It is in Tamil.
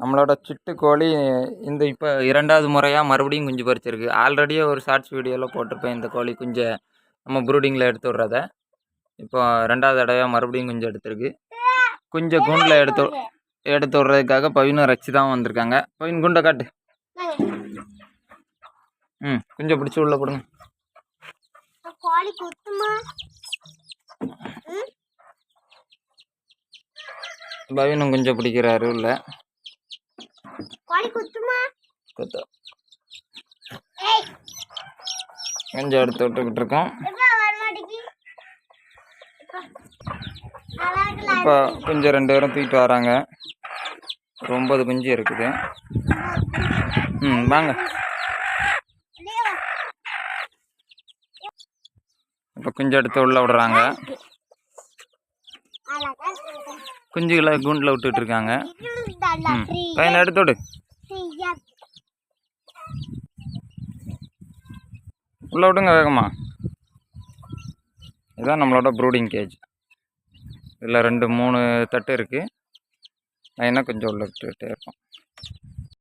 நம்மளோட சிட்டுக்கோழி இந்த இப்போ இரண்டாவது முறையாக மறுபடியும் குஞ்சு பறிச்சிருக்கு. ஆல்ரெடியே ஒரு ஷார்ட்ஸ் வீடியோவில் போட்டிருப்பேன் இந்த கோழி குஞ்சை. நம்ம ப்ரூடிங்கில் எடுத்து விட்றத. இப்போ ரெண்டாவது தடவையாக மறுபடியும் குஞ்சு எடுத்திருக்கு. குஞ்சை கூண்டில் எடுத்து எடுத்து விட்றதுக்காக பவினும் ரச்சி தான் வந்திருக்காங்க. பவின் குண்டை காட்டு. ம் குஞ்சை பிடிச்சி உள்ளே போடுங்க. பவினும் குஞ்சை பிடிக்கிறாரு உள்ள. கோழி குத்துமா கொத்த குஞ்சை எடுத்து விட்டுக்கிட்டு இருக்கோம் எப்ப வர மாட்டேங்கி நல்லா இருக்குல்ல இப்போ குஞ்சு ரெண்டு பேரும் தூக்கிட்டு வராங்க ஒரு ஒம்பது குஞ்சு இருக்குது ம் வாங்க வா. இப்போ குஞ்சு எடுத்து உள்ளே விடுறாங்க அழகா இருக்கு. குஞ்சுகளை கூண்டில் விட்டுட்டு இருக்காங்க ம். பையனை எடுத்து விடு. உள்ளே விடுங்க வேகமா. இதுதான் நம்மளோட ப்ரூடிங் கேஜ் இதில் ரெண்டு மூணு தட்டு இருக்குது லைனாக கொஞ்சம் உள்ள விட்டுகிட்டே இருப்போம்